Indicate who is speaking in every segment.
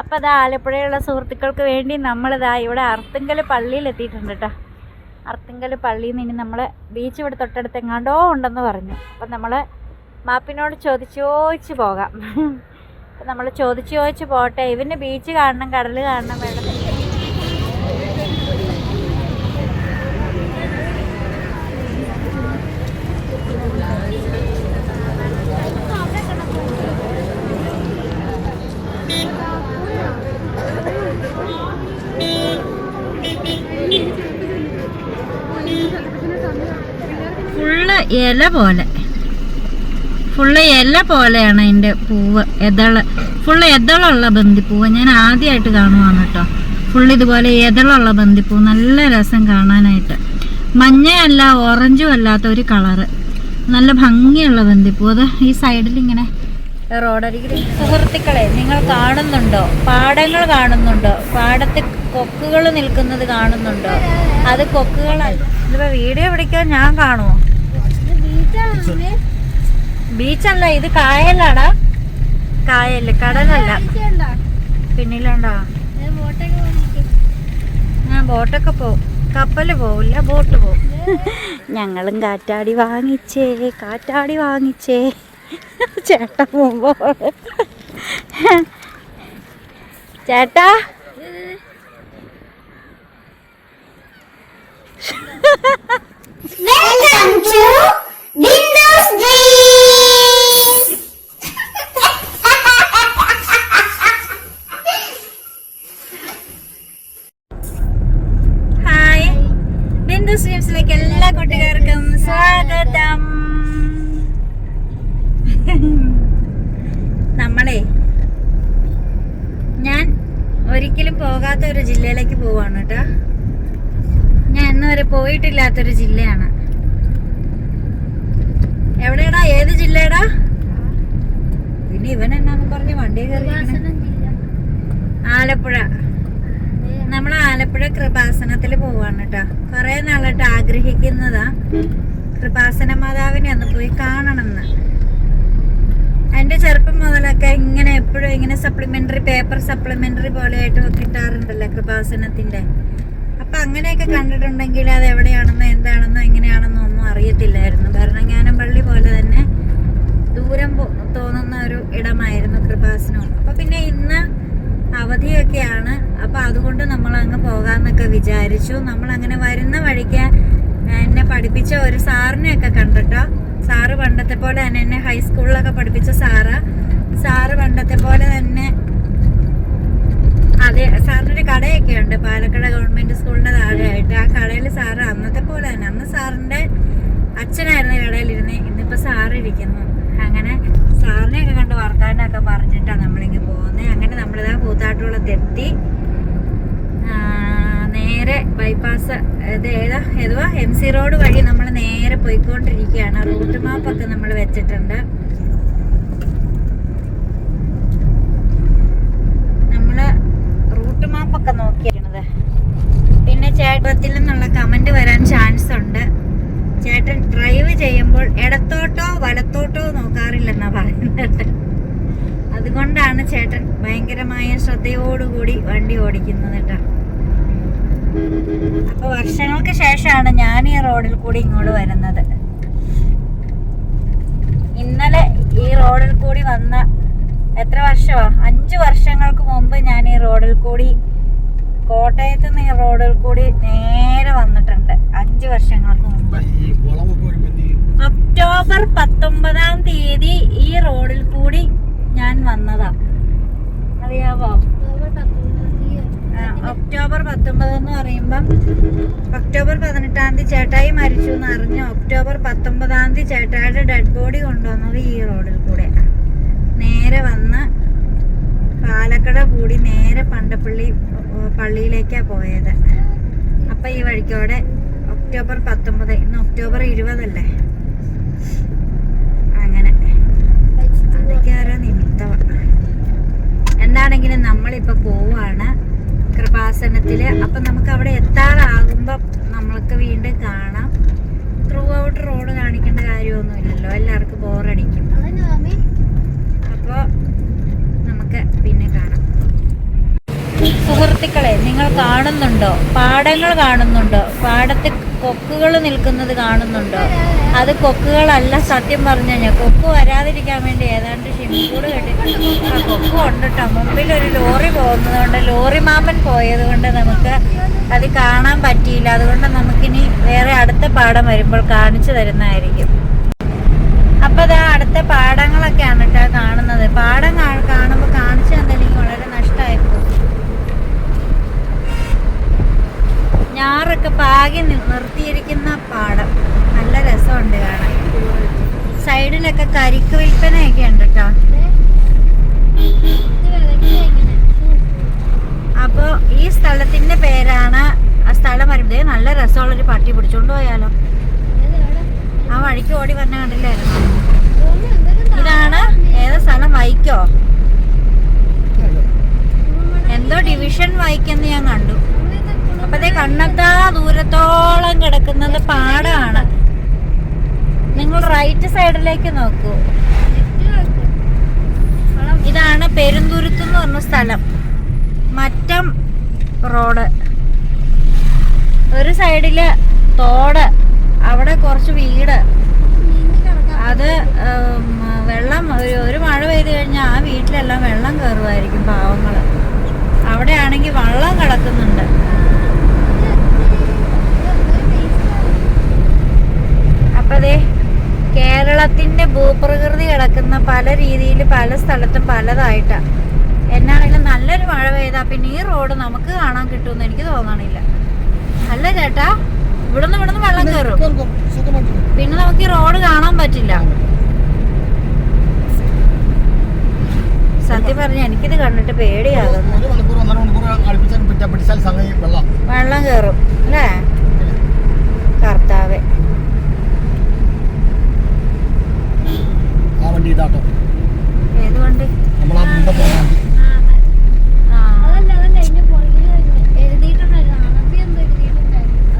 Speaker 1: അപ്പോൾ അതാ ആലപ്പുഴയുള്ള സുഹൃത്തുക്കൾക്ക് വേണ്ടി നമ്മളിതാ ഇവിടെ അർത്തുങ്കൽ പള്ളിയിൽ എത്തിയിട്ടുണ്ട് കേട്ടോ അർത്തുങ്കൽ പള്ളിയിൽ നിന്ന് ഇനി നമ്മൾ ബീച്ച് ഇവിടെ തൊട്ടടുത്ത് എങ്ങാണ്ടോ ഉണ്ടെന്ന് പറഞ്ഞു. അപ്പം നമ്മൾ മാപ്പിനോട് ചോദിച്ചു ചോദിച്ച് പോകാം. അപ്പം നമ്മൾ ചോദിച്ചു ചോദിച്ച് പോട്ടെ. ഇവന് ബീച്ച് കാണണം കടൽ കാണണം വേണം ഫുള്ള് ഇല പോലെ. ഫുള്ള് ഇല പോലെയാണ് അതിന്റെ പൂവ് എതൾ. ഫുള്ള് എതളുള്ള ബന്ദിപ്പൂവ് ഞാൻ ആദ്യമായിട്ട് കാണുവാണ് കേട്ടോ. ഫുള്ള് ഇതുപോലെ എതളുള്ള ബന്ദിപ്പൂ നല്ല രസം കാണാനായിട്ട്. മഞ്ഞയല്ല ഓറഞ്ചും അല്ലാത്ത ഒരു കളറ്. നല്ല ഭംഗിയുള്ള ബന്ദിപ്പൂ അത് ഈ സൈഡിൽ ഇങ്ങനെ റോഡരികിൽ സുഹൃത്തുക്കളെ നിങ്ങൾ കാണുന്നുണ്ടോ? പാടങ്ങൾ കാണുന്നുണ്ടോ? പാടത്ത് കൊക്കുകൾ നിൽക്കുന്നത് കാണുന്നുണ്ടോ? അത് കൊക്കുകളല്ല. ഇതിപ്പോ വീഡിയോ പിടിക്കാൻ ഞാൻ കാണുമോ ബീച്ചല്ല ഇത് കായലാടാ. കായൽ കടലല്ല. പിന്നിലുണ്ടോ? ഞാൻ ബോട്ടൊക്കെ പോവും കപ്പൽ പോവില്ല ബോട്ട് പോവും. ഞങ്ങളും കാറ്റാടി വാങ്ങിച്ചേ കാറ്റാടി വാങ്ങിച്ചേ. ചേട്ട പോകുമ്പോ ചേട്ടാ
Speaker 2: Welcome to Windows Dreams!
Speaker 1: Hi Bindu സ്ട്രീംസിലേക്ക് എല്ലാ കൂട്ടുകാർക്കും സ്വാഗതം നമ്മളെ ഞാൻ ഒരിക്കലും പോകാത്ത ഒരു ജില്ലയിലേക്ക് പോവാണ് കേട്ടോ ഞാൻ ഇന്ന് വരെ പോയിട്ടില്ലാത്തൊരു ജില്ലയാണ് എവിടെയാടാ ഏത് ജില്ലയടാ പിന്നെ ഇവൻ എന്നാന്ന് പറഞ്ഞ് വണ്ടി കയറി ആലപ്പുഴ നമ്മൾ ആലപ്പുഴ കൃപാസനത്തിൽ പോവാണ് കേട്ടോ കുറെ നാളായിട്ട് ആഗ്രഹിക്കുന്നതാ കൃപാസന മാതാവിനെ അന്ന് പോയി കാണണമെന്ന്. എന്റെ ചെറുപ്പം മുതലൊക്കെ ഇങ്ങനെ എപ്പോഴും ഇങ്ങനെ സപ്ലിമെന്ററി പേപ്പർ സപ്ലിമെന്ററി പോലെയായിട്ട് കിട്ടാറുണ്ടല്ലോ കൃപാസനത്തിന്റെ അപ്പൊ അങ്ങനെയൊക്കെ കണ്ടിട്ടുണ്ടെങ്കിൽ അത് എവിടെയാണെന്നോ എന്താണെന്നോ എങ്ങനെയാണെന്നോ ഒന്നും അറിയത്തില്ലായിരുന്നു. ഭരണങ്ങാനം പള്ളി പോലെ തന്നെ ദൂരം തോന്നുന്ന ഒരു ഇടമായിരുന്നു കൃപാസനവും അപ്പൊ പിന്നെ ഇന്ന് അവധിയൊക്കെയാണ്. അപ്പൊ അതുകൊണ്ട് നമ്മൾ അങ്ങ് പോകാന്നൊക്കെ വിചാരിച്ചു. നമ്മൾ അങ്ങനെ വരുന്ന വഴിക്ക് എന്നെ പഠിപ്പിച്ച ഒരു സാറിനെ സാറിനെയൊക്കെ കണ്ടിട്ടോ? സാറ് പണ്ടത്തെ പോലെ തന്നെ എന്നെ ഹൈസ്കൂളിലൊക്കെ പഠിപ്പിച്ച സാറ്. സാറ് പണ്ടത്തെ പോലെ തന്നെ അതെ സാറിനൊരു കടയൊക്കെ ഉണ്ട്. പാലക്കാട് ഗവൺമെന്റ് സ്കൂളിന്റെ താഴെയായിട്ട്. ആ കടയിൽ സാറ് അന്നത്തെ പോലെ തന്നെ അന്ന് സാറിന്റെ അച്ഛനായിരുന്നു കടയിലിരുന്ന് ഇന്നിപ്പോ സാറ് ഇരിക്കുന്നു അങ്ങനെ സാറിനെ ഒക്കെ കണ്ട് വർത്താനൊക്കെ പറഞ്ഞിട്ടാണ് നമ്മളിങ്ങ് പോകുന്നത് അങ്ങനെ നമ്മളിതാ ആ, നേരെ ബൈപ്പാസ് ഇത് ഏതാ? ഏതുവാ? എം സി റോഡ് വഴി നമ്മൾ നേരെ പോയിക്കൊണ്ടിരിക്കുകയാണ്. റൂട്ട് മാപ്പൊക്കെ നമ്മൾ വെച്ചിട്ടുണ്ട്. നമ്മൾ റൂട്ട് മാപ്പൊക്കെ നോക്കിയിരുന്നത് പിന്നെ ചേട്ടത്തിൽ നിന്നുള്ള കമന്റ് വരാൻ ചാൻസ് ഉണ്ട്. ചേട്ടൻ ഡ്രൈവ് ചെയ്യുമ്പോൾ ഇടത്തോട്ടോ വലത്തോട്ടോ നോക്കാറില്ലെന്നാ പറയുന്നത്. അതുകൊണ്ടാണ് ചേട്ടൻ ഭയങ്കരമായ ശ്രദ്ധയോടുകൂടി വണ്ടി ഓടിക്കുന്നത് കേട്ടോ. അപ്പൊ വർഷങ്ങൾക്ക് ശേഷമാണ് ഞാൻ ഈ റോഡിൽ കൂടി ഇങ്ങോട്ട് വരുന്നത്. ഇന്നലെ ഈ റോഡിൽ കൂടി വന്ന എത്ര വർഷമാ? അഞ്ചു വർഷങ്ങൾക്ക് മുമ്പ് ഞാൻ ഈ റോഡിൽ കൂടി കോട്ടയത്ത് നിന്ന് ഈ റോഡിൽ കൂടി നേരെ വന്നിട്ടുണ്ട്. അഞ്ചു വർഷങ്ങൾക്ക് മുമ്പ്? ഒക്ടോബർ പത്തൊമ്പതാം തീയതി ഈ റോഡിൽ കൂടി ഞാൻ വന്നതാ. അറിയാവോ? ഒക്ടോബർ പത്തൊമ്പത് എന്ന് പറയുമ്പം ഒക്ടോബർ പതിനെട്ടാം തീയതി ചേട്ടായി മരിച്ചു എന്ന് അറിഞ്ഞു ഒക്ടോബർ പത്തൊമ്പതാം തീയതി ചേട്ടായിയുടെ ഡെഡ് ബോഡി കൊണ്ടുവന്നത് ഈ റോഡിൽ കൂടെ. നേരെ വന്ന് പാലക്കട കൂടി നേരെ പണ്ടപ്പള്ളി പള്ളിയിലേക്കാണ് പള്ളിയിലേക്കാ പോയത്. അപ്പം ഈ വഴിക്കോടെ ഒക്ടോബർ പത്തൊമ്പത് ഇന്ന് ഒക്ടോബർ ഇരുപതല്ലേ? അങ്ങനെ. അതൊക്കെ ഓരോ നിമിത്തമാണ് എന്താണെങ്കിലും നമ്മളിപ്പോൾ പോവാണ്. കൃപാസനത്തിൽ. അപ്പൊ നമുക്ക് അവിടെ എത്താറാകുമ്പോ നമ്മൾക്ക് വീണ്ടും കാണാം. ത്രൂ ഔട്ട് റോഡ് കാണിക്കേണ്ട കാര്യമൊന്നുമില്ലല്ലോ. എല്ലാവർക്കും ബോറടിക്കും അപ്പോൾ നമുക്ക് പിന്നെ കാണാം. സുഹൃത്തുക്കളെ നിങ്ങൾ കാണുന്നുണ്ടോ? പാടങ്ങൾ കാണുന്നുണ്ടോ? പാടത്ത് കൊക്കുകൾ നിൽക്കുന്നത് കാണുന്നുണ്ടോ? അത് കൊക്കുകളല്ല സത്യം പറഞ്ഞു കഴിഞ്ഞാൽ കൊക്ക് വരാതിരിക്കാൻ വേണ്ടി ഏതാണ്ട് ഷിമ്മിക്കൂട് കെട്ടിട്ടുണ്ട് ആ കൊക്ക് ഉണ്ട് കേട്ടോ മുമ്പിൽ ഒരു ലോറി പോകുന്നത് കൊണ്ട് ലോറി മാമൻ പോയത് കൊണ്ട് നമുക്ക് അത് കാണാൻ പറ്റിയില്ല. അതുകൊണ്ട് നമുക്കിനി വേറെ അടുത്ത പാടം വരുമ്പോൾ കാണിച്ചു തരുന്നതായിരിക്കും. അപ്പൊ ദാ അടുത്ത പാടങ്ങളൊക്കെയാണ് കേട്ടോ കാണുന്നത്. പാടം കാണുമ്പോൾ കാണിച്ചു തന്നെ വളരെ നഷ്ടമായി പോകും ഞാറൊക്കെ പാകി നിർത്തിയിരിക്കുന്ന പാടം. നല്ല രസമുണ്ട് കാണാൻ. സൈഡിലൊക്കെ കരിക്ക് വിൽപ്പനയൊക്കെ ഉണ്ട് കേട്ടോ അപ്പോൾ ഈ സ്ഥലത്തിന്റെ പേരാണ് ആ സ്ഥലം വരുമ്പേ നല്ല രസമുള്ളൊരു പട്ടി പിടിച്ചോണ്ട് പോയാലോ. ആ വഴിക്ക് ഓടി വന്ന കണ്ടില്ലായിരുന്നു ഇതാണ് ഏതാ സ്ഥലം? വൈക്കോ. എന്തോ ഡിവിഷൻ വൈക്കെന്ന് ഞാൻ കണ്ടു. അപ്പതേ കണ്ണത്താ ദൂരത്തോളം കിടക്കുന്നത് പാടാണ്. നിങ്ങൾ റൈറ്റ് സൈഡിലേക്ക് നോക്കൂ. ഇതാണ് പെരുന്തുരുത്ത് എന്ന് പറഞ്ഞ സ്ഥലം. മറ്റം റോഡ്. ഒരു സൈഡിൽ തോട് അവിടെ കുറച്ച് വീട്. അത് വെള്ളം ഒരു ഒരു മഴ പെയ്ത് കഴിഞ്ഞാൽ ആ വീട്ടിലെല്ലാം വെള്ളം കയറുമായിരിക്കും പാവങ്ങൾ അവിടെയാണെങ്കിൽ വള്ളം കിടക്കുന്നുണ്ട്. അപ്പൊ അതെ കേരളത്തിന്റെ ഭൂപ്രകൃതി കിടക്കുന്ന പല രീതിയിൽ പല സ്ഥലത്തും പലതായിട്ടാണ് എന്നാണെങ്കിലും നല്ലൊരു മഴ പെയ്താൽ പിന്നെ ഈ റോഡ് നമുക്ക് കാണാൻ കിട്ടുമെന്ന് എനിക്ക് തോന്നണില്ല. അല്ല ചേട്ടാ ഇവിടുന്ന് ഇവിടുന്ന് വെള്ളം കയറും. പിന്നെ നമുക്ക് ഈ റോഡ് കാണാൻ പറ്റില്ല. സത്യം പറഞ്ഞ എനിക്കിത് കണ്ടിട്ട് പേടിയാകുന്നു
Speaker 3: വെള്ളം.
Speaker 1: കയറും അല്ലേ? കർത്താവെ
Speaker 3: ആ വണ്ടി ഇതാട്ടോ
Speaker 1: ഏത് വണ്ടി
Speaker 3: നമ്മൾ ആ മുമ്പ് പോകുന്ന വണ്ടി
Speaker 1: ആ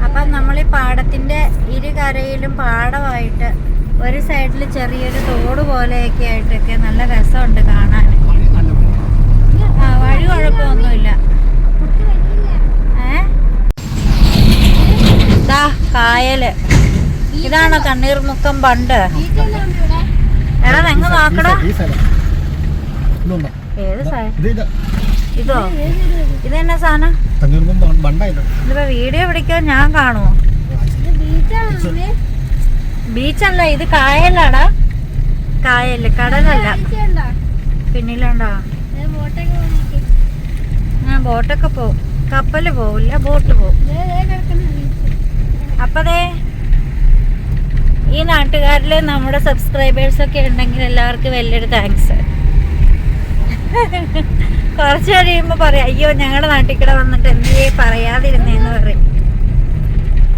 Speaker 1: അപ്പം നമ്മൾ ഈ പാടത്തിന്റെ ഇരുകരയിലും പാടമായിട്ട് ഒരു സൈഡിൽ ചെറിയൊരു തോട് പോലെയൊക്കെ ആയിട്ടൊക്കെ നല്ല രസമുണ്ട് കാണാൻ
Speaker 3: വഴി നല്ല വഴി.
Speaker 1: ആ വഴി കുഴപ്പമൊന്നുമില്ല ഏ ദാ കായൽ തണ്ണീർമുക്കം പണ്ട്. എടാ എങ്ങ് നോക്കടാ? ഏത്
Speaker 3: ഇത് ഇത്.
Speaker 1: എന്നാ സാധനം? ഇതിപ്പോ വീഡിയോ പിടിക്കാൻ ഞാൻ കാണുമോ ബീച്ചല്ല ഇത് കായലാടാ. കായൽ കടലല്ല. പിന്നിലുണ്ടോ? ഞാൻ ബോട്ടൊക്കെ പോവും. കപ്പൽ പോവില്ല ബോട്ട് പോവും. അപ്പതേ? ഈ നാട്ടുകാരിൽ നമ്മുടെ സബ്സ്ക്രൈബേഴ്സ് ഒക്കെ ഉണ്ടെങ്കിൽ എല്ലാവർക്കും വലിയൊരു താങ്ക്സ് കുറച്ച് കഴിയുമ്പോ പറയാം അയ്യോ ഞങ്ങളുടെ നാട്ടിൽ കൂടെ വന്നിട്ട് എന്തേ പറയാതിരുന്നേന്ന് പറയും.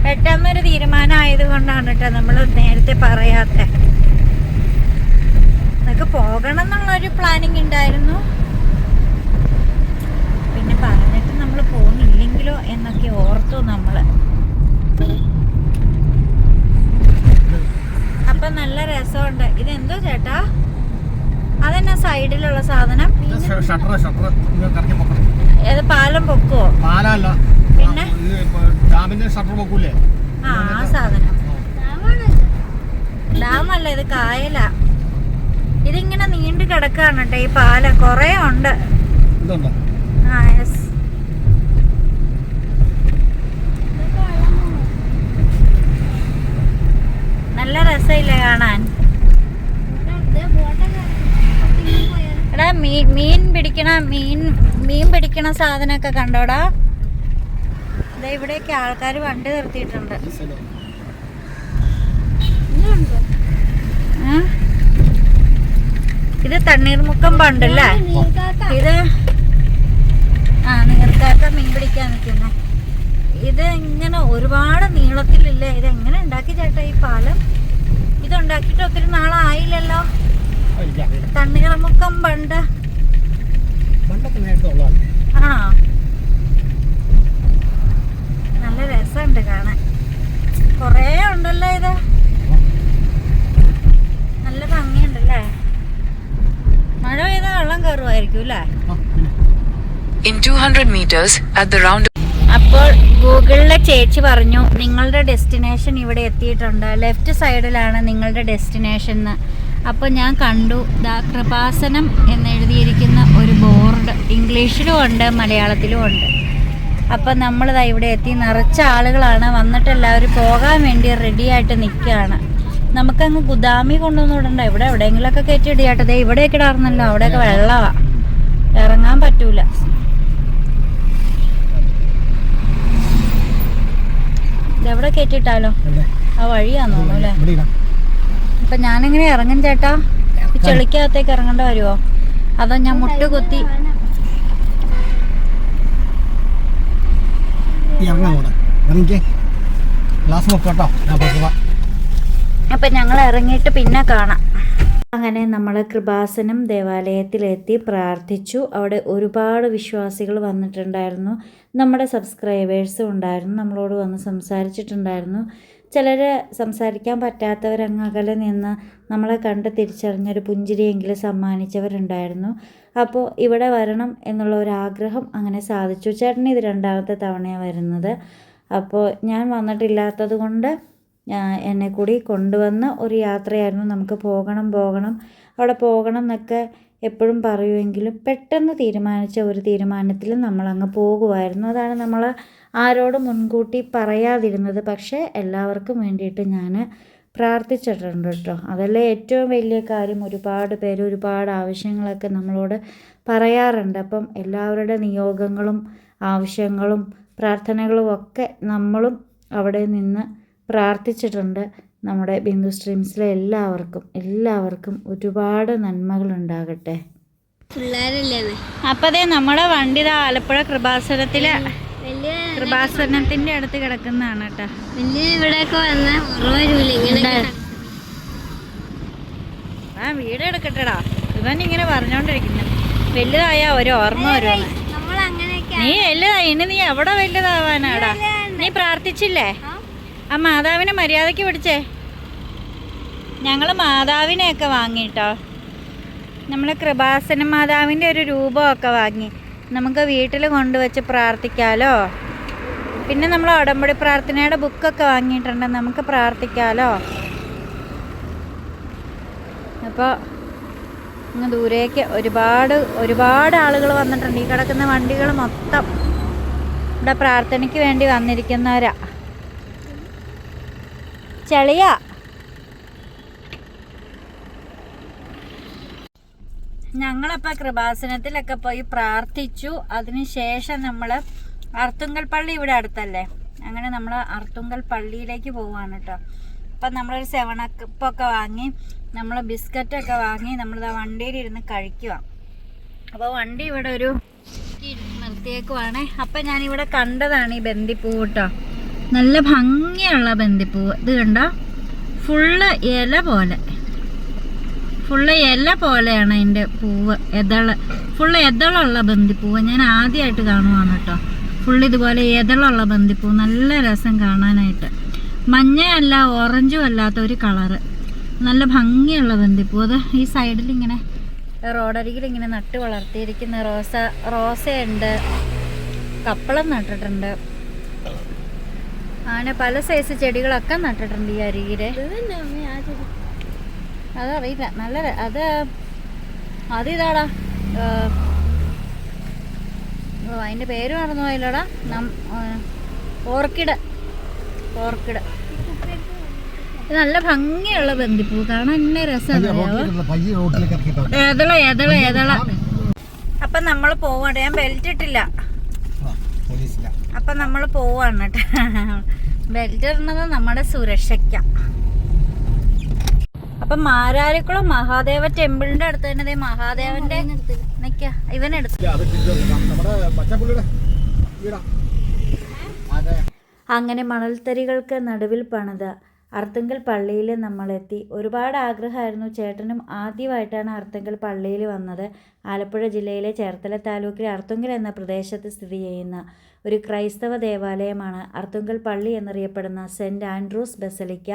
Speaker 1: പെട്ടെന്നൊരു തീരുമാനം ആയതുകൊണ്ടാണ് കേട്ടോ നമ്മൾ നേരത്തെ പറയാത്ത. നമുക്ക് പോകണം എന്നുള്ളൊരു പ്ലാനിങ് ഉണ്ടായിരുന്നു പിന്നെ പറഞ്ഞിട്ട് നമ്മൾ പോകുന്നില്ലെങ്കിലോ എന്നൊക്കെ ഓർത്തു നമ്മൾ. അപ്പൊ നല്ല രസമുണ്ട്. ഇതെന്തോ ചേട്ടാ? അതെന്നാ സൈഡിലുള്ള സാധനം? ഏത് പാലം
Speaker 3: പാലല്ല.
Speaker 1: പിന്നെ?
Speaker 3: ഇത് ഡാമിന്റെ ഷട്ടർ പൊക്കൂലേ?
Speaker 1: ആ ആ സാധനം. ഡാമല്ല ഇത് കായല. ഇതിങ്ങനെ നീണ്ടു കിടക്കാണ് കേട്ടോ ഈ പാലം. കൊറേ ഉണ്ട്. ആ യെസ്. നല്ല രസമില്ലേ കാണാൻ? എടാ മീൻ മീൻ പിടിക്കണ മീൻ മീൻ പിടിക്കണ സാധനമൊക്കെ കണ്ടോടാ. ഇതാ ഇവിടെയൊക്കെ ആൾക്കാർ വണ്ടി നിർത്തിയിട്ടുണ്ട്. ഇത് തണ്ണീർമുക്കം പണ്ടല്ലേ ഇത് ആ നീർക്കാക്ക മീൻ പിടിക്കാൻ നിൽക്കുന്ന. ഇത് ഇങ്ങനെ ഒരുപാട് നീളത്തിലില്ലേ? ഇത് എങ്ങനെ ഉണ്ടാക്കി ചേട്ടാ ഈ പാലം? ഇത് ഉണ്ടാക്കിയിട്ട് ഒത്തിരി നാളായില്ലല്ലോ. തണ്ണീർമുക്കം പണ്ട്. ആണോ? നല്ല രസമുണ്ട് കാണാൻ. കൊറേ ഉണ്ടല്ലോ ഇത്. നല്ല ഭംഗിയുണ്ടല്ലേ? മഴ പെയ്താൽ വെള്ളം കയറുമായിരിക്കും അല്ലേ?
Speaker 3: ആ,
Speaker 4: In 200 meters, at the round
Speaker 1: അപ്പോൾ ഗൂഗിളിലെ ചേച്ചി പറഞ്ഞു നിങ്ങളുടെ ഡെസ്റ്റിനേഷൻ ഇവിടെ എത്തിയിട്ടുണ്ട്. ലെഫ്റ്റ് സൈഡിലാണ് നിങ്ങളുടെ ഡെസ്റ്റിനേഷൻ എന്ന് അപ്പോൾ ഞാൻ കണ്ടു ദാ കൃപാസനം എന്നെഴുതിയിരിക്കുന്ന ഒരു ബോർഡ് ഇംഗ്ലീഷിലും ഉണ്ട് മലയാളത്തിലും ഉണ്ട്. അപ്പം നമ്മളിതാ ഇവിടെ എത്തി നിറച്ച ആളുകളാണ്. വന്നിട്ട് എല്ലാവരും പോകാൻ വേണ്ടി റെഡിയായിട്ട് നിൽക്കുകയാണ് നമുക്കങ്ങ് ഗുദാമി കൊണ്ടുവന്ന് വിടണ്ട. ഇവിടെ എവിടെയെങ്കിലുമൊക്കെ കയറ്റി ഇടിയാട്ടതേ ഇവിടെയൊക്കെ ഇടാറുന്നല്ലോ അവിടെയൊക്കെ വെള്ളമാണ് ഇറങ്ങാൻ പറ്റൂല. ഇതെവിടെ
Speaker 3: എവിടെ
Speaker 1: ആ വഴിയാന്ന് തോന്നുന്നു അല്ലേ? അപ്പൊ ഞാനെങ്ങനെ ഇറങ്ങും ചേട്ടാ? ചെളിക്കകത്തേക്ക് ഇറങ്ങണ്ട വരുവോ? അതോ ഞാൻ മുട്ട് കുത്തി അപ്പൊ ഞങ്ങൾ ഇറങ്ങിയിട്ട് പിന്നെ കാണാം. അങ്ങനെ നമ്മൾ കൃപാസനം ദേവാലയത്തിലെത്തി പ്രാർത്ഥിച്ചു. അവിടെ ഒരുപാട് വിശ്വാസികൾ വന്നിട്ടുണ്ടായിരുന്നു. നമ്മുടെ സബ്സ്ക്രൈബേഴ്സും ഉണ്ടായിരുന്നു. നമ്മളോട് വന്ന് സംസാരിച്ചിട്ടുണ്ടായിരുന്നു. ചിലർ സംസാരിക്കാൻ പറ്റാത്തവരങ്ങ് അകലെ നിന്ന് നമ്മളെ കണ്ട് തിരിച്ചറിഞ്ഞൊരു പുഞ്ചിരിയെങ്കിലും സമ്മാനിച്ചവരുണ്ടായിരുന്നു. അപ്പോൾ ഇവിടെ വരണം എന്നുള്ള ഒരു ആഗ്രഹം അങ്ങനെ സാധിച്ചു. ചേട്ടൻ ഇത് രണ്ടാമത്തെ തവണയാണ് വരുന്നത്. അപ്പോൾ ഞാൻ വന്നിട്ടില്ലാത്തത് കൊണ്ട് എന്നെ കൂടി കൊണ്ടുവന്ന ഒരു യാത്രയായിരുന്നു. നമുക്ക് പോകണം പോകണം അവിടെ പോകണം എന്നൊക്കെ എപ്പോഴും പറയുമെങ്കിലും പെട്ടെന്ന് തീരുമാനിച്ച ഒരു തീരുമാനത്തിൽ നമ്മളങ്ങ് പോകുമായിരുന്നു. അതാണ് നമ്മൾ ആരോട് മുൻകൂട്ടി പറയാതിരുന്നത്. പക്ഷേ എല്ലാവർക്കും വേണ്ടിയിട്ട് ഞാൻ പ്രാർത്ഥിച്ചിട്ടുണ്ട് കേട്ടോ. അതല്ലേ ഏറ്റവും വലിയ കാര്യം. ഒരുപാട് പേര് ഒരുപാട് ആവശ്യങ്ങളൊക്കെ നമ്മളോട് പറയാറുണ്ട്. അപ്പം എല്ലാവരുടെ നിയോഗങ്ങളും ആവശ്യങ്ങളും പ്രാർത്ഥനകളും ഒക്കെ നമ്മളും അവിടെ നിന്ന് പ്രാർത്ഥിച്ചിട്ടുണ്ട് നമ്മുടെ ബിന്ദു സ്ട്രീംസിലെ എല്ലാവർക്കും എല്ലാവർക്കും ഒരുപാട് നന്മകൾ ഉണ്ടാകട്ടെ അപ്പൊ അതെ നമ്മുടെ വണ്ടി ഇതാ ആലപ്പുഴ കൃപാസനത്തിലെ കൃപാസനത്തിന്റെ അടുത്ത് കിടക്കുന്നതാണ് കേട്ടോ. ആ വീട് എടുക്കട്ടെടാ. ഇവൻ ഇങ്ങനെ പറഞ്ഞോണ്ടിരിക്കുന്നു. വലുതായ ഒരു ഓർമ്മ
Speaker 2: വരുവാണ്
Speaker 1: നീ വലുതായി ഇനി നീ എവിടെ വലുതാവാനാടാ? നീ പ്രാർത്ഥിച്ചില്ലേ? ആ മാതാവിനെ മര്യാദയ്ക്ക് പിടിച്ചേ. ഞങ്ങൾ മാതാവിനെയൊക്കെ വാങ്ങിട്ടോ. നമ്മൾ കൃപാസന മാതാവിന്റെ ഒരു രൂപമൊക്കെ വാങ്ങി. നമുക്ക് വീട്ടിൽ കൊണ്ടുവച്ച് പ്രാർത്ഥിക്കാലോ? പിന്നെ നമ്മൾ ഉടമ്പടി പ്രാർത്ഥനയുടെ ബുക്കൊക്കെ വാങ്ങിയിട്ടുണ്ട്. നമുക്ക് പ്രാർത്ഥിക്കാലോ? അപ്പോൾ ഇങ്ങ് ദൂരേക്ക് ഒരുപാട് ഒരുപാട് ആളുകൾ വന്നിട്ടുണ്ട്. ഈ കിടക്കുന്ന വണ്ടികൾ മൊത്തം ഇവിടെ പ്രാർത്ഥനയ്ക്ക് വേണ്ടി വന്നിരിക്കുന്നവരാ. ചെളിയാ. ഞങ്ങളപ്പോൾ കൃപാസനത്തിലൊക്കെ പോയി പ്രാർത്ഥിച്ചു. അതിനുശേഷം നമ്മൾ അർത്തുങ്കൽ പള്ളി ഇവിടെ അടുത്തല്ലേ? അങ്ങനെ നമ്മൾ അർത്തുങ്കൽ പള്ളിയിലേക്ക് പോവാണ് കേട്ടോ അപ്പം നമ്മളൊരു സെവണക്കപ്പൊക്കെ വാങ്ങി നമ്മൾ ബിസ്ക്കറ്റൊക്കെ വാങ്ങി നമ്മളിതാ വണ്ടിയിലിരുന്ന് കഴിക്കുക അപ്പോൾ വണ്ടി ഇവിടെ ഒരു നിർത്തിയേക്കുവാണേ. അപ്പം ഞാനിവിടെ കണ്ടതാണ് ഈ ബന്ദിപ്പൂ കേട്ടോ നല്ല ഭംഗിയുള്ള ബന്ദിപ്പൂവ് ഇത് കണ്ടോ? ഫുള്ള് ഇല പോലെ. ഫുള്ള് ഇല പോലെയാണ് അതിന്റെ പൂവ്. എതൾ. ഫുള്ള് എതളുള്ള ബന്ദിപ്പൂവ് ഞാൻ ആദ്യമായിട്ട് കാണുവാണ് കേട്ടോ. ഫുള്ള് ഇതുപോലെ എതളുള്ള ബന്ദിപ്പൂവ് നല്ല രസം കാണാനായിട്ട്. മഞ്ഞയല്ല ഓറഞ്ചും അല്ലാത്ത ഒരു കളറ്. നല്ല ഭംഗിയുള്ള ബന്ദിപ്പൂ അത് ഈ സൈഡിൽ ഇങ്ങനെ റോഡരികിൽ ഇങ്ങനെ നട്ട് വളർത്തിയിരിക്കുന്ന റോസ റോസയുണ്ട്. കപ്പളം നട്ടിട്ടുണ്ട്. അങ്ങനെ പല സൈസ് ചെടികളൊക്കെ നട്ടിട്ടുണ്ട് ഈ അരികിൽ. അതറിയില്ല. നല്ല അത് അത് ഇതാടാ അതിന്റെ അതിന്റെ പേര് മറന്നു പോയില്ലടാ. നം ഓർക്കിഡ്. ഓർക്കിഡ്. നല്ല ഭംഗിയുള്ള ബന്ദിപ്പൂ കാണാൻ എന്നെ രസമാണ് അപ്പൊ നമ്മൾ അപ്പം നമ്മൾ പോവാണ്. ഞാൻ ബെൽറ്റ് ഇട്ടില്ല. അപ്പം നമ്മൾ പോവാണ് കേട്ടോ ബെൽറ്റ് ഇടുന്നത് നമ്മുടെ സുരക്ഷയ്ക്ക. അപ്പം മാരാരിക്കുളം മഹാദേവ ടെമ്പിളിന്റെ അടുത്ത് തന്നെ ദേ മഹാദേവന്റെ നിക്ക. ഇവനെടുത്ത്. അങ്ങനെ മണൽത്തരികൾക്ക് നടുവിൽ പണിത അർത്തങ്കൽ പള്ളിയിൽ നമ്മളെത്തി. ഒരുപാട് ആഗ്രഹമായിരുന്നു ചേട്ടനും ആദ്യമായിട്ടാണ് അർത്തങ്കൽ പള്ളിയിൽ വന്നത്. ആലപ്പുഴ ജില്ലയിലെ ചേർത്തല താലൂക്കിലെ അർത്തുങ്കൽ എന്ന പ്രദേശത്ത് സ്ഥിതി ചെയ്യുന്ന ഒരു ക്രൈസ്തവ ദേവാലയമാണ്. അർത്തുങ്കൽ പള്ളി എന്നറിയപ്പെടുന്ന സെന്റ് ആൻഡ്രൂസ് ബസലിക്ക.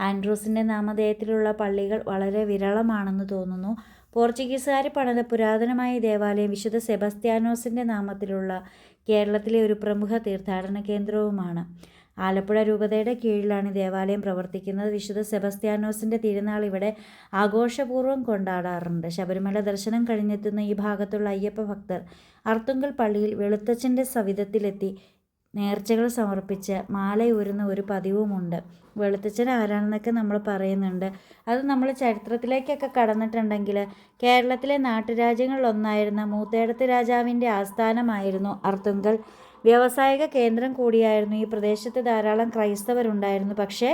Speaker 1: ആൻഡ്രൂസിന്റെ നാമധേയത്തിലുള്ള പള്ളികൾ വളരെ വിരളമാണെന്ന് തോന്നുന്നു. പോർച്ചുഗീസുകാർ പണിത പുരാതനമായ ദേവാലയം വിശുദ്ധ സെബസ്ത്യാനോസിന്റെ നാമത്തിലുള്ള കേരളത്തിലെ ഒരു പ്രമുഖ തീർത്ഥാടന കേന്ദ്രവുമാണ്. ആലപ്പുഴ രൂപതയുടെ കീഴിലാണ് ദേവാലയം പ്രവർത്തിക്കുന്നത്. വിശുദ്ധ സെബസ്ത്യാനോസിന്റെ തിരുനാൾ ഇവിടെ ആഘോഷപൂർവം കൊണ്ടാടാറുണ്ട്. ശബരിമല ദർശനം കഴിഞ്ഞെത്തുന്ന ഈ ഭാഗത്തുള്ള അയ്യപ്പ ഭക്തർ അർത്തുങ്കൽ പള്ളിയിൽ വെളുത്തച്ഛന്റെ സവിധത്തിലെത്തി നേർച്ചകൾ സമർപ്പിച്ച് മാലയൂരുന്ന ഒരു പതിവുമുണ്ട്. വെളുത്തച്ഛൻ ആരാണെന്നൊക്കെ നമ്മൾ പറയുന്നുണ്ട്. അത് നമ്മൾ ചരിത്രത്തിലേക്കൊക്കെ കടന്നിട്ടുണ്ടെങ്കിൽ കേരളത്തിലെ നാട്ടുരാജ്യങ്ങളിലൊന്നായിരുന്ന മൂത്തേടത്ത് രാജാവിന്റെ ആസ്ഥാനമായിരുന്നു അർത്തുങ്കൽ. വ്യാവസായിക കേന്ദ്രം കൂടിയായിരുന്നു ഈ പ്രദേശത്ത് ധാരാളം ക്രൈസ്തവരുണ്ടായിരുന്നു. പക്ഷേ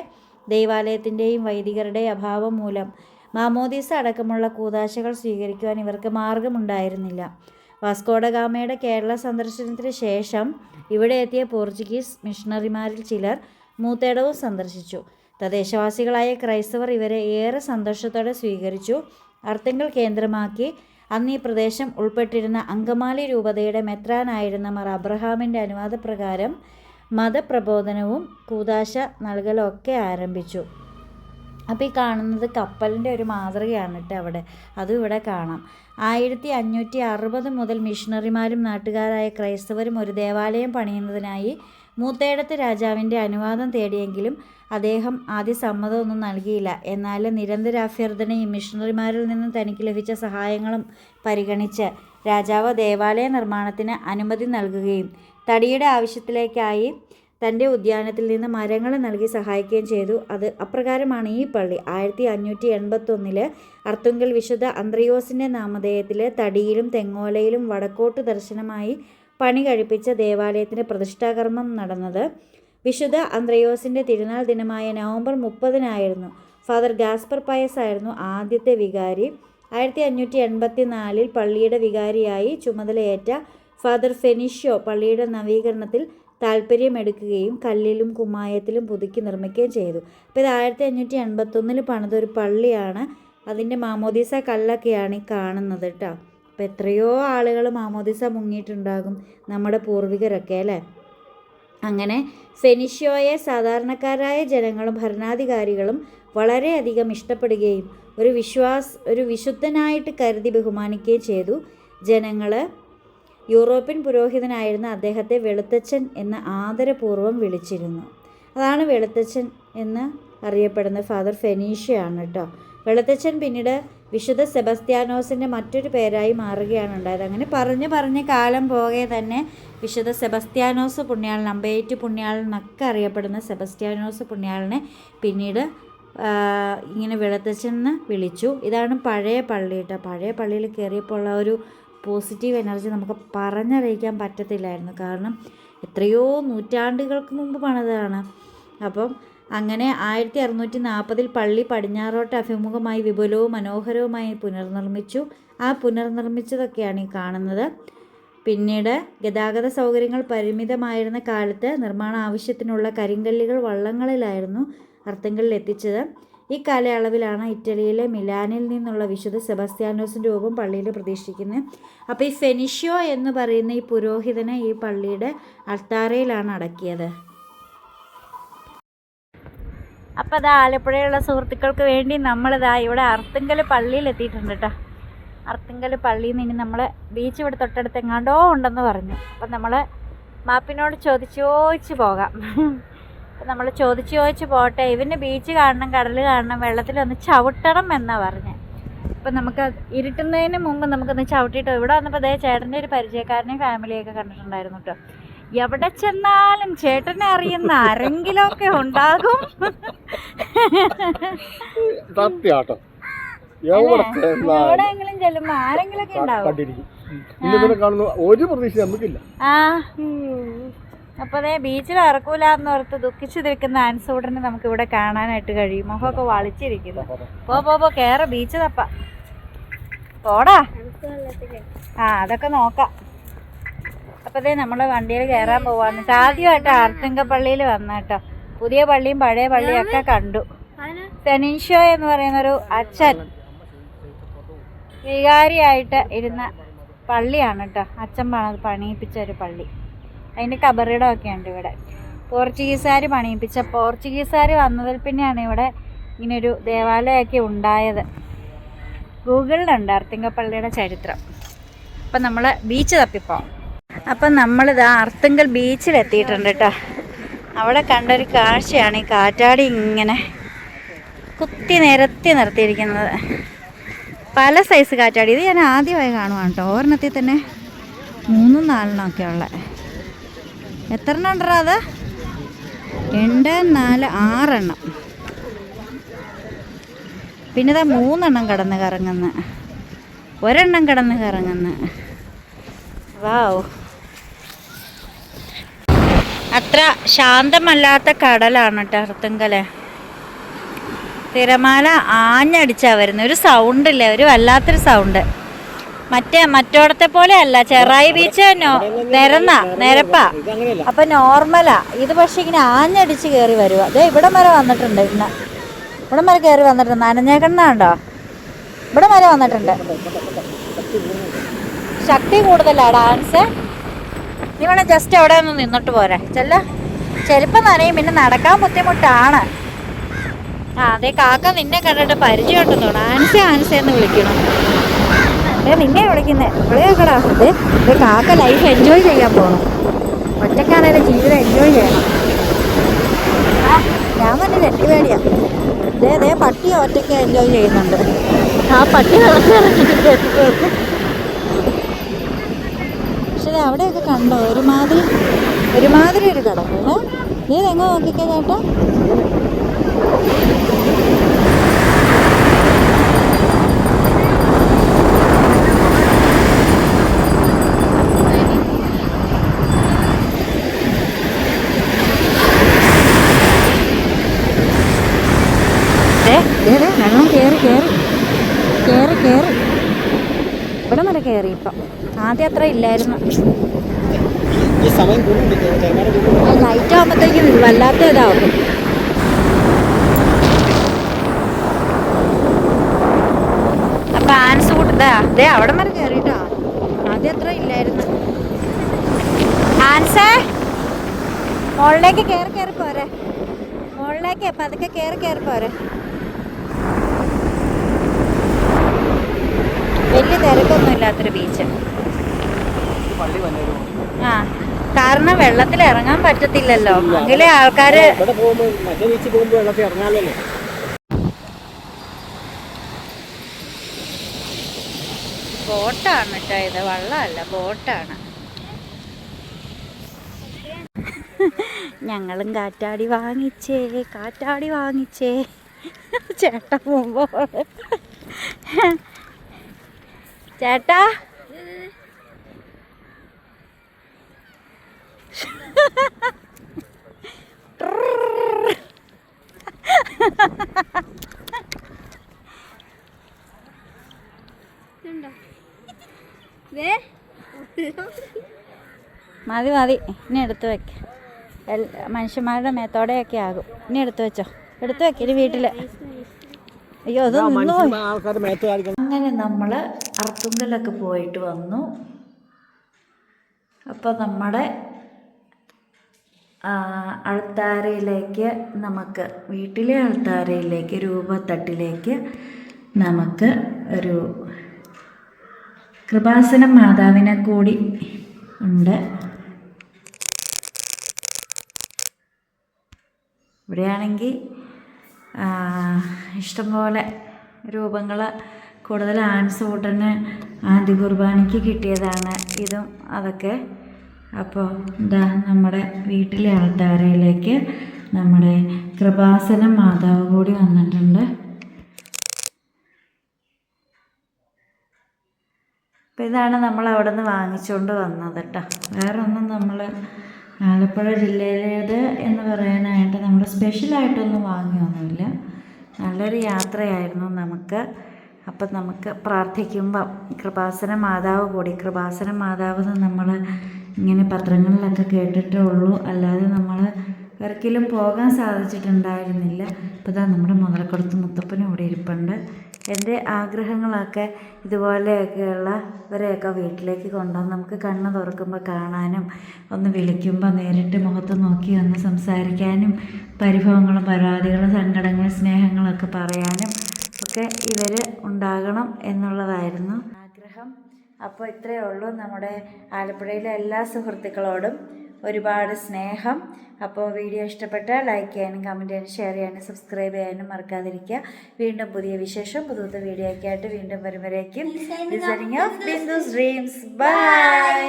Speaker 1: ദൈവാലയത്തിന്റെയും വൈദികരുടെയും അഭാവം മൂലം മാമോദീസ അടക്കമുള്ള കൂതാശകൾ സ്വീകരിക്കുവാൻ ഇവർക്ക് മാർഗമുണ്ടായിരുന്നില്ല. വാസ്കോഡഗാമയുടെ കേരള സന്ദർശനത്തിന് ശേഷം ഇവിടെ എത്തിയ പോർച്ചുഗീസ് മിഷണറിമാരിൽ ചിലർ മൂത്തേടവും സന്ദർശിച്ചു. തദ്ദേശവാസികളായ ക്രൈസ്തവർ ഇവരെ ഏറെ സന്തോഷത്തോടെ സ്വീകരിച്ചു അർത്ഥങ്ങൾ കേന്ദ്രമാക്കി അന്ന് ഈ പ്രദേശം ഉൾപ്പെട്ടിരുന്ന അങ്കമാലി രൂപതയുടെ മെത്രാനായിരുന്ന മർ അബ്രഹാമിന്റെ അനുവാദപ്രകാരം മതപ്രബോധനവും കൂതാശ നൽകലും ഒക്കെ ആരംഭിച്ചു. അപ്പോൾ ഈ കാണുന്നത് കപ്പലിന്റെ ഒരു മാതൃകയാണ് കേട്ടോ അവിടെ. അതും ഇവിടെ കാണാം. ആയിരത്തി അഞ്ഞൂറ്റി അറുപത് മുതൽ മിഷണറിമാരും നാട്ടുകാരായ ക്രൈസ്തവരും ഒരു ദേവാലയം പണിയുന്നതിനായി മൂത്തേടത്ത് രാജാവിന്റെ അനുവാദം തേടിയെങ്കിലും അദ്ദേഹം ആദ്യ സമ്മതമൊന്നും നൽകിയില്ല. എന്നാൽ നിരന്തര അഭ്യർത്ഥനയും മിഷണറിമാരിൽ നിന്നും തനിക്ക് ലഭിച്ച സഹായങ്ങളും പരിഗണിച്ച് രാജാവ് ദേവാലയ നിർമ്മാണത്തിന് അനുമതി നൽകുകയും തടിയുടെ ആവശ്യത്തിലേക്കായി തന്റെ ഉദ്യാനത്തിൽ നിന്ന് മരങ്ങൾ നൽകി സഹായിക്കുകയും ചെയ്തു. അത് അപ്രകാരമാണ് ഈ പള്ളി. ആയിരത്തി അഞ്ഞൂറ്റി എൺപത്തൊന്നിൽ അർത്തുങ്കൽ വിശുദ്ധ അന്ത്രയോസിന്റെ നാമധേയത്തിൽ തടിയിലും തെങ്ങോലയിലും വടക്കോട്ട് ദർശനമായി പണി കഴിപ്പിച്ച ദേവാലയത്തിന്റെ പ്രതിഷ്ഠാകർമ്മം നടന്നത് വിശുദ്ധ അന്ത്രയോസിന്റെ തിരുനാൾ ദിനമായ നവംബർ മുപ്പതിനായിരുന്നു. ഫാദർ ഗാസ്പർ പയസ് ആയിരുന്നു ആദ്യത്തെ വികാരി. ആയിരത്തി അഞ്ഞൂറ്റി എൺപത്തി നാലിൽ പള്ളിയുടെ വികാരിയായി ചുമതലയേറ്റ ഫാദർ ഫെനിഷ്യോ പള്ളിയുടെ നവീകരണത്തിൽ താല്പര്യമെടുക്കുകയും കല്ലിലും കുമ്മായത്തിലും പുതുക്കി നിർമ്മിക്കുകയും ചെയ്തു. അപ്പോൾ ഇത് ആയിരത്തി അഞ്ഞൂറ്റി എൺപത്തൊന്നിൽ പണിതൊരു പള്ളിയാണ്. അതിന്റെ മാമോദീസ കല്ലൊക്കെയാണ് ഈ കാണുന്നത് കേട്ടോ. അപ്പോൾ എത്രയോ ആളുകൾ മാമോദീസ മുങ്ങിയിട്ടുണ്ടാകും നമ്മുടെ പൂർവികരൊക്കെ അല്ലേ? അങ്ങനെ ഫെനിഷ്യോയെ സാധാരണക്കാരായ ജനങ്ങളും ഭരണാധികാരികളും വളരെയധികം ഇഷ്ടപ്പെടുകയും ഒരു വിശ്വാസ് ഒരു വിശുദ്ധനായിട്ട് കരുതി ബഹുമാനിക്കുകയും ചെയ്തു. ജനങ്ങൾ യൂറോപ്യൻ പുരോഹിതനായിരുന്ന അദ്ദേഹത്തെ വെളുത്തച്ഛൻ എന്ന് ആദരപൂർവം വിളിച്ചിരുന്നു. അതാണ് വെളുത്തച്ഛൻ എന്ന് അറിയപ്പെടുന്ന ഫാദർ ഫെനീഷ്യയാണ് കേട്ടോ വെളുത്തച്ഛൻ പിന്നീട് വിശുദ്ധ സെബസ്ത്യാനോസിന്റെ മറ്റൊരു പേരായി മാറുകയാണ് ഉണ്ടായത്. അങ്ങനെ പറഞ്ഞ് പറഞ്ഞ് കാലം പോകെ തന്നെ വിശുദ്ധ സെബസ്ത്യാനോസ് പുണ്യാളൻ അമ്പേറ്റ് പുണ്യാളൻ എന്നൊക്കെ അറിയപ്പെടുന്ന സെബസ്ത്യാനോസ് പുണ്യാളനെ പിന്നീട് ഇങ്ങനെ വെളുത്തച്ഛൻ എന്ന് വിളിച്ചു. ഇതാണ് പഴയ പള്ളി കേട്ടോ. പഴയ പള്ളിയിൽ കയറിയപ്പോൾ ഉള്ള ഒരു പോസിറ്റീവ് എനർജി നമുക്ക് പറഞ്ഞറിയിക്കാൻ പറ്റത്തില്ലായിരുന്നു. കാരണം എത്രയോ നൂറ്റാണ്ടുകൾക്ക് മുമ്പ് പണിതാണ്. അപ്പം അങ്ങനെ ആയിരത്തി അറുന്നൂറ്റി നാൽപ്പതിൽ പള്ളി പടിഞ്ഞാറോട്ട് അഭിമുഖമായി വിപുലവും മനോഹരവുമായി പുനർനിർമ്മിച്ചു. ആ പുനർനിർമ്മിച്ചതൊക്കെയാണ് ഈ കാണുന്നത്. പിന്നീട് ഗതാഗത സൗകര്യങ്ങൾ പരിമിതമായിരുന്ന കാലത്ത് നിർമ്മാണ ആവശ്യത്തിനുള്ള കരിങ്കല്ലുകൾ വള്ളങ്ങളിലായിരുന്നു അർത്ഥങ്ങളിൽ എത്തിച്ചത്. ഈ കാലയളവിലാണ് ഇറ്റലിയിലെ മിലാനിൽ നിന്നുള്ള വിശുദ്ധ സെബസ്ത്യാനോസിന്റെ രൂപം പള്ളിയിൽ പ്രതീക്ഷിക്കുന്നത്. അപ്പോൾ ഈ ഫെനിഷ്യോ എന്ന് പറയുന്ന ഈ പുരോഹിതനെ ഈ പള്ളിയുടെ അൾത്താരയിലാണ് അടക്കിയത്. അപ്പോൾ അത് ആലപ്പുഴയുള്ള സുഹൃത്തുക്കൾക്ക് വേണ്ടി നമ്മളിതാ ഇവിടെ അർത്തുങ്കൽ പള്ളിയിൽ എത്തിയിട്ടുണ്ട് കേട്ടോ അർത്തുങ്കൽ പള്ളിയിൽ നിന്ന് ഇനി നമ്മൾ ബീച്ച് ഇവിടെ തൊട്ടടുത്ത് എങ്ങാണ്ടോ ഉണ്ടെന്ന് പറഞ്ഞു. അപ്പം നമ്മൾ മാപ്പിനോട് ചോദിച്ച് ചോദിച്ച് പോകാം. അപ്പം നമ്മൾ ചോദിച്ച് ചോദിച്ച് പോട്ടെ. ഇവന് ബീച്ച് കാണണം കടൽ കാണണം വെള്ളത്തിൽ ഒന്ന് ചവിട്ടണം എന്നാണ് പറഞ്ഞത് അപ്പം നമുക്ക് ഇരുട്ടുന്നതിന് മുമ്പ് നമുക്കൊന്ന് ചവിട്ടിയിട്ട് ഇവിടെ വന്നപ്പോൾ അതേ ചേട്ടന്റെ ഒരു പരിചയക്കാരനെയും ഫാമിലിയൊക്കെ കണ്ടിട്ടുണ്ടായിരുന്നു കേട്ടോ എവിടെ ചെന്നാലും ചേട്ടനെ അറിയുന്ന ആരെങ്കിലും ഒക്കെ ഉണ്ടാകും.
Speaker 3: സത്യാട്ടോ.
Speaker 1: എവിടെയെങ്കിലും ചെല്ലുമ്പോ ആരെങ്കിലും ഒക്കെ ഉണ്ടാവും.
Speaker 3: കാണുന്ന ഒരു പ്രതീക്ഷ നമുക്കില്ല.
Speaker 1: ആ. അപ്പൊ അതെ ബീച്ചിൽ ഇറക്കൂല എന്ന് ഓർത്ത് ദുഃഖിച്ചു നിൽക്കുന്ന ആൻസൂടനെ നമുക്ക് ഇവിടെ കാണാനായിട്ട് കഴിയും. മുഖമൊക്കെ വളിച്ചിരിക്കുന്നു. പോ പോ പോ കേറ ബീച്ച് തപ്പ. പോടാ. ആ അതൊക്കെ നോക്കാം. അപ്പൊ ദേ നമ്മൾ വണ്ടിയിൽ കയറാൻ പോവാന്ന്. ആദ്യമായിട്ട് ആർത്തിങ്ക പള്ളിയിൽ വന്നാട്ടോ. പുതിയ പള്ളിയും പഴയ പള്ളിയും ഒക്കെ കണ്ടു. സെനിൻഷോ എന്ന് പറയുന്നൊരു അച്ഛൻ വികാരിയായിട്ട് ഇരുന്ന പള്ളിയാണ് കേട്ടോ അച്ഛൻ പണത് പണിയിപ്പിച്ച ഒരു പള്ളി. അതിന്റെ കബറിടമൊക്കെ ഉണ്ട് ഇവിടെ. പോർച്ചുഗീസുകാർ പണിയിപ്പിച്ച പോർച്ചുഗീസുകാർ വന്നതിൽ പിന്നെയാണ് ഇവിടെ ഇങ്ങനൊരു ദേവാലയമൊക്കെ ഉണ്ടായത്. ഗൂഗിളിലുണ്ട് അർത്തിങ്കപ്പള്ളിയുടെ ചരിത്രം. അപ്പം നമ്മൾ ബീച്ച് തപ്പിപ്പോം അപ്പം നമ്മളിത് അർത്തുങ്കൽ ബീച്ചിൽ എത്തിയിട്ടുണ്ട് കേട്ടോ അവിടെ കണ്ടൊരു കാഴ്ചയാണ് ഈ കാറ്റാടി ഇങ്ങനെ കുത്തി നിരത്തി നിർത്തിയിരിക്കുന്നത്. പല സൈസ് കാറ്റാടി. ഇത് ഞാൻ ആദ്യമായി കാണുവാണ് കേട്ടോ ഒരെണ്ണത്തിൽ തന്നെ മൂന്നും നാലെണ്ണമൊക്കെ ഉള്ള. എത്ര എണ്ണം ഉണ്ടോ അത്? രണ്ട് നാല് ആറെണ്ണം. പിന്നെ ഇതാ മൂന്നെണ്ണം കിടന്ന് കറങ്ങുന്ന. ഒരെണ്ണം കിടന്ന് കറങ്ങുന്ന. വാവ് അത്ര ശാന്തമല്ലാത്ത കടലാണ് കേട്ടോ അർത്തുങ്കൽ. തിരമാല ആഞ്ഞടിച്ചാ വരുന്നത് ഒരു സൗണ്ട് ഇല്ല ഒരു വല്ലാത്തൊരു സൗണ്ട്. മറ്റേ മറ്റോടത്തെ പോലെ അല്ല ചെറായി ബീച്ച് നിരന്ന നിരപ്പാ. അപ്പൊ നോർമലാ. ഇത് പക്ഷെ ഇങ്ങനെ ആഞ്ഞടിച്ച് കയറി വരുക അതെ ഇവിടം വരെ വന്നിട്ടുണ്ട് ഇന്ന്. ഇവിടം വരെ കയറി വന്നിട്ടുണ്ട്. നനഞ്ഞേക്കണ്ണുണ്ടോ ഇവിടം വരെ വന്നിട്ടുണ്ട്. ശക്തി കൂടുതലാ ഡാൻസ്. നീ വേണേ ജസ്റ്റ് അവിടെ ഒന്ന് നിന്നിട്ട് പോരെ. ചെല്ല. ചെലപ്പം നനയും പിന്നെ നടക്കാൻ ബുദ്ധിമുട്ടാണ്. ആ അതെ കാക്ക നിന്നെ കണ്ടിട്ട് പരിചയമുണ്ടെന്നോ ആൻസി ആൻസി എന്ന് വിളിക്കണം. അതെ നിന്നെ വിളിക്കുന്നേ. വിളിക്കടാ അതെ ഇത് കാക്ക ലൈഫ് എൻജോയ് ചെയ്യാൻ പോകണം ഒറ്റക്കാണേലും ജീവിതം എൻജോയ് ചെയ്യണം. ഞാൻ തന്നെ രണ്ടുപേടിയാ അതെ അതെ പട്ടി ഒറ്റയ്ക്ക് എൻജോയ് ചെയ്യുന്നുണ്ട്. ആ പട്ടി ഇത് അവിടെയൊക്കെ കണ്ടോ? ഒരുമാതിരി ഒരുമാതിരി ഒരു കിടക്കുന്നു നീ തെങ്ങ നോക്കിക്കേ ദേ, വെള്ളം കയറി കയറി കയറി കയറി ഇവിടെ വരെ കയറി ഇപ്പം. ആദ്യം അത്ര ഇല്ലായിരുന്നു. ലൈറ്റ് ആകുമ്പോഴത്തേക്കും വല്ലാത്ത ഇതാവും. അപ്പൊ ആൻസ് കൂട്ടതാ ദേ അവിടെ വരെ കയറിട്ടാ ആദ്യം അത്ര ഇല്ലായിരുന്നു. ആൻസേ? മുകളിലേക്ക് കയറി കയറി പോരെ. മുകളിലേക്ക് പതുക്കെ കയറി കയറി പോരെ. വലിയ തിരക്കൊന്നും ഇല്ലാത്തൊരു ബീച്ച് ആ കാരണം വെള്ളത്തിൽ ഇറങ്ങാൻ പറ്റത്തില്ലല്ലോ. എങ്കിലേ ആൾക്കാര് ബോട്ടാണ് കേട്ടോ ഇത്. വള്ളമല്ല ബോട്ടാണ്. ഞങ്ങളും കാറ്റാടി വാങ്ങിച്ചേ കാറ്റാടി വാങ്ങിച്ചേ. ചേട്ടാ പോകുമ്പോ. ചേട്ടാ
Speaker 2: ഇതുണ്ടോ? ദേ.
Speaker 1: മതി മതി. ഇനി എടുത്തു വെക്ക. മനുഷ്യന്മാരുടെ മേത്തോടെയൊക്കെ ആകും. ഇനി എടുത്തു വെച്ചോ. എടുത്തു വെക്ക ഇനി വീട്ടിൽ. അയ്യോ അത് അങ്ങനെ നമ്മൾ അർത്തുങ്കലൊക്കെ പോയിട്ട് വന്നു. അപ്പോൾ നമ്മുടെ അൾത്താരയിലേക്ക് നമുക്ക് വീട്ടിലെ അൾത്താരയിലേക്ക് രൂപത്തട്ടിലേക്ക് നമുക്ക് ഒരു കൃപാസന മാതാവിനെ കൂടി ഉണ്ട്. ഇവിടെയാണെങ്കിൽ ഇഷ്ടംപോലെ രൂപങ്ങൾ കൂടുതൽ ആൻസ് ആൻസൂട്ടന് ആദ്യ കുർബാനയ്ക്ക് കിട്ടിയതാണ്. ഇതും അതൊക്കെ അപ്പോൾ ഇതാ നമ്മുടെ വീട്ടിലെ ആൾത്താരയിലേക്ക് നമ്മുടെ കൃപാസന മാതാവ് കൂടി വന്നിട്ടുണ്ട്. അപ്പോൾ ഇതാണ് നമ്മൾ അവിടെ നിന്ന് വാങ്ങിച്ചുകൊണ്ട് വന്നത് കേട്ടോ. വേറെ ഒന്നും നമ്മൾ ആലപ്പുഴ ജില്ലയിലേത് എന്ന് പറയാനായിട്ട് നമ്മൾ സ്പെഷ്യലായിട്ടൊന്നും വാങ്ങിയൊന്നുമില്ല നല്ലൊരു യാത്രയായിരുന്നു നമുക്ക്. അപ്പം നമുക്ക് പ്രാർത്ഥിക്കുമ്പം കൃപാസന മാതാവ് കൂടി കൃപാസന മാതാവ് നമ്മൾ ഇങ്ങനെ പത്രങ്ങളിലൊക്കെ കേട്ടിട്ടേ ഉള്ളൂ. അല്ലാതെ നമ്മൾ ഒരിക്കലും പോകാൻ സാധിച്ചിട്ടുണ്ടായിരുന്നില്ല. അപ്പോൾ ഇതാ നമ്മുടെ മുതലക്കുളത്ത് മുത്തപ്പനും ഇവിടെ ഇരിപ്പുണ്ട്. എന്റെ ആഗ്രഹങ്ങളൊക്കെ ഇതുപോലെയൊക്കെയുള്ള ഇവരെയൊക്കെ വീട്ടിലേക്ക് കൊണ്ടുവന്ന് നമുക്ക് കണ്ണ് തുറക്കുമ്പോൾ കാണാനും ഒന്ന് വിളിക്കുമ്പോൾ നേരിട്ട് മുഖത്ത് നോക്കി ഒന്ന് സംസാരിക്കാനും പരിഭവങ്ങളും പരാതികളും സങ്കടങ്ങളും സ്നേഹങ്ങളൊക്കെ പറയാനും ഒക്കെ ഇവർ ഉണ്ടാകണം എന്നുള്ളതായിരുന്നു. അപ്പോൾ ഇത്രയേ ഉള്ളൂ നമ്മുടെ ആലപ്പുഴയിലെ എല്ലാ സുഹൃത്തുക്കളോടും ഒരുപാട് സ്നേഹം. അപ്പോൾ വീഡിയോ ഇഷ്ടപ്പെട്ട ലൈക്ക് ചെയ്യാനും കമന്റ് ചെയ്യാനും ഷെയർ ചെയ്യാനും സബ്സ്ക്രൈബ് ചെയ്യാനും മറക്കാതിരിക്കുക. വീണ്ടും പുതിയ വിശേഷം പുതു പുതിയ വീഡിയോ ഒക്കെ ആയിട്ട് വീണ്ടും വരുമ്പോഴേക്കും designing of Bindu's dreams bye